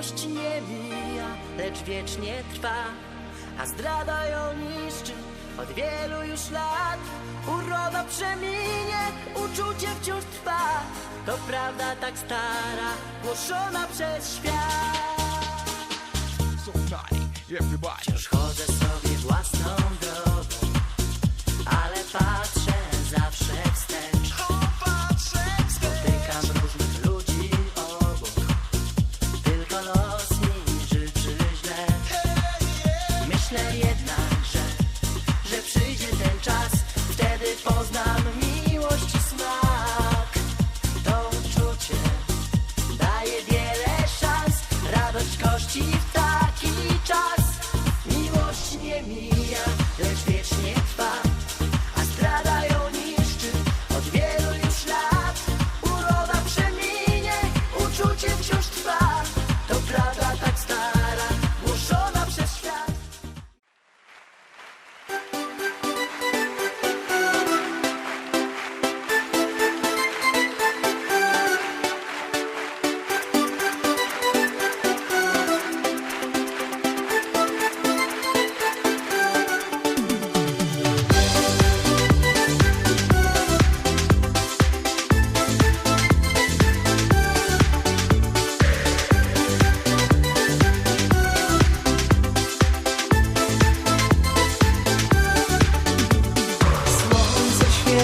miłość nie mija, lecz wiecznie trwa, a zdrada ją niszczy od wielu już lat. Uroda przeminie, uczucie wciąż trwa, to prawda tak stara, głoszona przez świat. So naughty. Wciąż chodzę sobie własną drogą, ale patrz. cheese.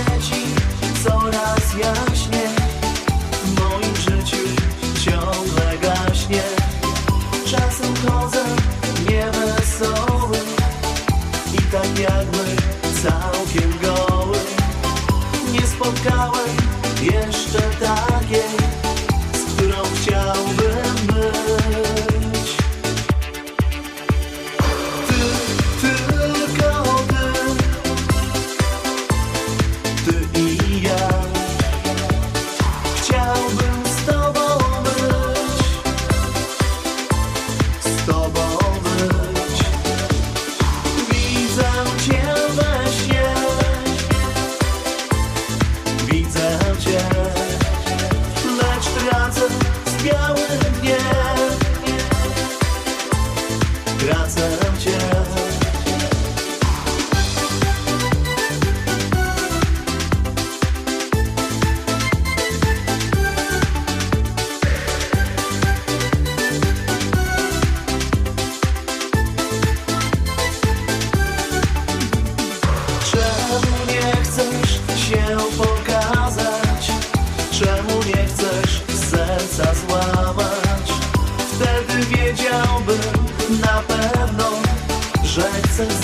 Świeci coraz jaśniej. W moim życiu ciągle gaśnie. Czasem chodzę niewesoły I tak jakby całkiem goły. Nie spotkałem jeszcze takiej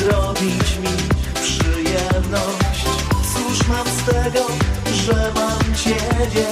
zrobić mi przyjemność. Cóż mam z tego, że mam ciebie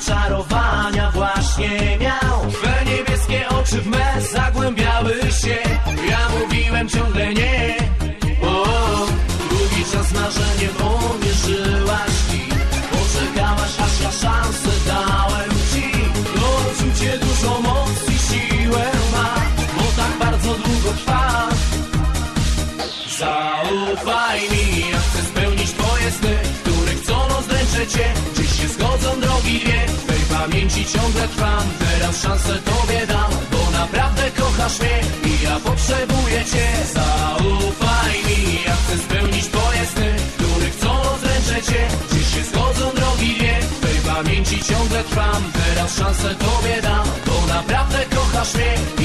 oczarowania właśnie miał. Twe niebieskie oczy w me zagłębiały się. Ja mówiłem ciągle nie ciągle trwam. Teraz szansę tobie dam Bo naprawdę kochasz mnie I ja potrzebuję cię. Zaufaj mi, ja chcę spełnić twoje sny Które chcą cię. Dziś się zgodzą drogi dwie W tej pamięci ciągle trwam. Teraz szansę tobie dam Bo naprawdę kochasz mnie